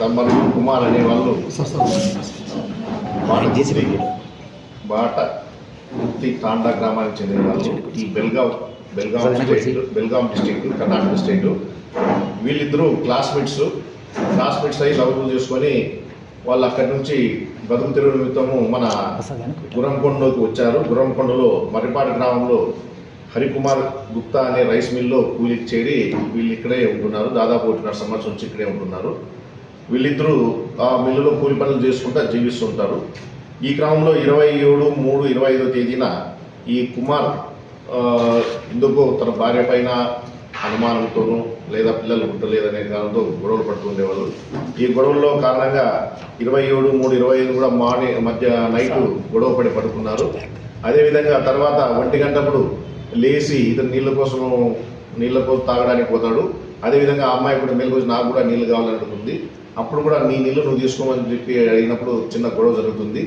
తమ్మరు కుమార్ అనే వాళ్ళు బాట గుత్తి బాట గుత్తి తాండా గ్రామానికి చెందిన వాళ్ళు. ఈ Belgaum Belgaum state Belgaum district Karnataka state. వీళ్ళిద్దరూ క్లాస్మేట్స్. క్లాస్మేట్స్ అయ్యి లవ్ చేసుకొని వాళ్ళు అక్కడి నుంచి బతుకు తెరువు నిమిత్తము మన గురంకొండలోకి వచ్చారు. గురంకొండలో మర్రిపాడు గ్రామంలో హరికుమార్ గుప్తా అనే రైస్ మిల్లో కూలికి చేరి వీళ్ళు ఇక్కడే ఉంటున్నారు. దాదాపు ఒకటిన్నర సంవత్సరం నుంచి ఇక్కడే ఉంటున్నారు. వీళ్ళిద్దరూ ఆ మిల్లులో కూలి పనులు చేసుకుంటూ జీవిస్తుంటారు. ఈ క్రమంలో ఇరవై ఏడు మూడు ఇరవై ఐదో తేదీన ఈ కుమార్ ఎందుకో తన భార్య పైన అనుమానంతోనూ లేదా పిల్లలు పుట్టలేదనే కారణంతో గొడవలు పడుతుండేవాళ్ళు ఈ గొడవల్లో కారణంగా ఇరవై ఏడు మూడు ఇరవై ఐదు కూడా మార్నింగ్ మధ్య నైట్ గొడవ పడి పడుకున్నారు. అదేవిధంగా తర్వాత ఒంటి గంటప్పుడు లేచి ఇతను నీళ్ళ కోసం నీళ్ళ కోసం తాగడానికి పోతాడు. అదేవిధంగా ఆ అమ్మాయి కూడా మెలకు నాకు కూడా నీళ్ళు కావాలని అప్పుడు కూడా నీ నీళ్ళు నువ్వు తీసుకోమని చెప్పి అడిగినప్పుడు చిన్న గొడవ జరుగుతుంది.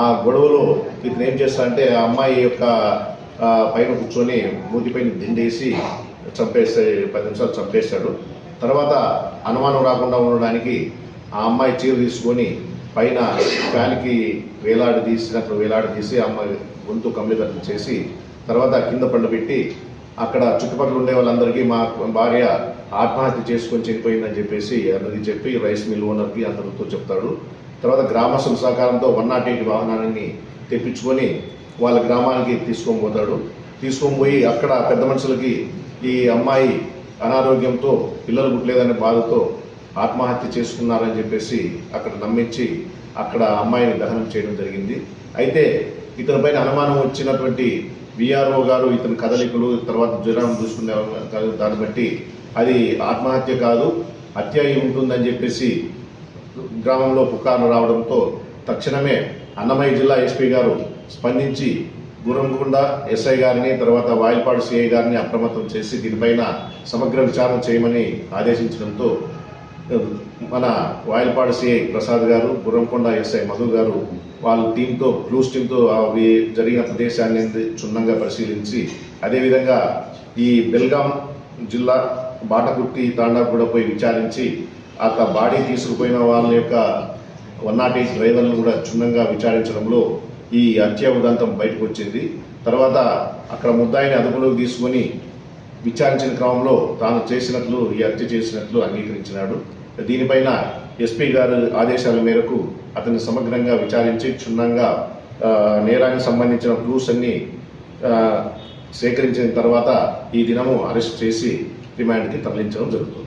ఆ గొడవలో ఇతను ఏం చేస్తా అంటే ఆ అమ్మాయి యొక్క పైన కూర్చొని మూతిపైన దిండేసి చంపేస్తే పది నిమిషాలు చంపేస్తాడు. తర్వాత అనుమానం రాకుండా ఉండడానికి ఆ అమ్మాయి చీర తీసుకొని పైన ఫ్యాన్కి వేలాడి తీసినట్లు వేలాడి తీసి ఆ అమ్మాయి గొంతు కమ్మికట్టం చేసి తర్వాత కింద పండబెట్టి అక్కడ చుట్టుపక్కల ఉండే వాళ్ళందరికీ మా భార్య ఆత్మహత్య చేసుకొని చనిపోయిందని చెప్పేసి అందరికీ చెప్పి రైస్ మిల్ ఓనర్కి అందరితో చెప్తాడు. తర్వాత గ్రామస్తుల సహకారంతో వన్ నాట్ ఎయిట్ వాహనాన్ని తెప్పించుకొని వాళ్ళ గ్రామానికి తీసుకొని పోతాడు. తీసుకొని పోయి అక్కడ పెద్ద మనుషులకి ఈ అమ్మాయి అనారోగ్యంతో పిల్లలు పుట్టలేదనే బాధతో ఆత్మహత్య చేసుకున్నారని చెప్పేసి అక్కడ నమ్మించి అక్కడ అమ్మాయిని దహనం చేయడం జరిగింది. అయితే ఇతని పైన అనుమానం వచ్చినటువంటి విఆర్ఓ గారు ఇతని కదలికలు తర్వాత జ్వరం చూసుకునే దాన్ని బట్టి అది ఆత్మహత్య కాదు హత్య ఉంటుందని చెప్పేసి గ్రామంలో పుకార్లు రావడంతో తక్షణమే అన్నమయ్య జిల్లా ఎస్పీ గారు స్పందించి గురంకొండ ఎస్ఐ గారిని తర్వాత వాయిల్పాడు సిఐ గారిని అప్రమత్తం చేసి దీనిపైన సమగ్ర విచారణ చేయమని ఆదేశించడంతో మన వాయిల్పాడు సిఐ ప్రసాద్ గారు గుర్రంకొండ ఎస్ఐ మధు గారు వాళ్ళ టీంతో బ్లూస్ టీంతో అవి జరిగిన ప్రదేశాన్ని క్షుణ్ణంగా పరిశీలించి అదేవిధంగా ఈ బెల్గాం జిల్లా బాటకుట్టి తాండా కూడా పోయి విచారించి ఆ బాడీ తీసుకుపోయిన వాళ్ళ యొక్క వన్ నాట్ ఎయిట్ డ్రైవర్లను కూడా క్షుణ్ణంగా విచారించడంలో ఈ హత్య ఉదంతం బయటకు వచ్చింది. తర్వాత అక్కడ ముద్దాయిని అదుపులోకి తీసుకొని విచారించిన క్రమంలో తాను చేసినట్లు ఈ హత్య చేసినట్లు అంగీకరించినాడు. దీనిపైన ఎస్పీ గారు ఆదేశాల మేరకు అతన్ని సమగ్రంగా విచారించి క్షుణ్ణంగా నేరానికి సంబంధించిన ప్రూఫ్స్ అన్ని సేకరించిన తర్వాత ఈ దినము అరెస్ట్ చేసి రిమాండ్కి తరలించడం జరుగుతుంది.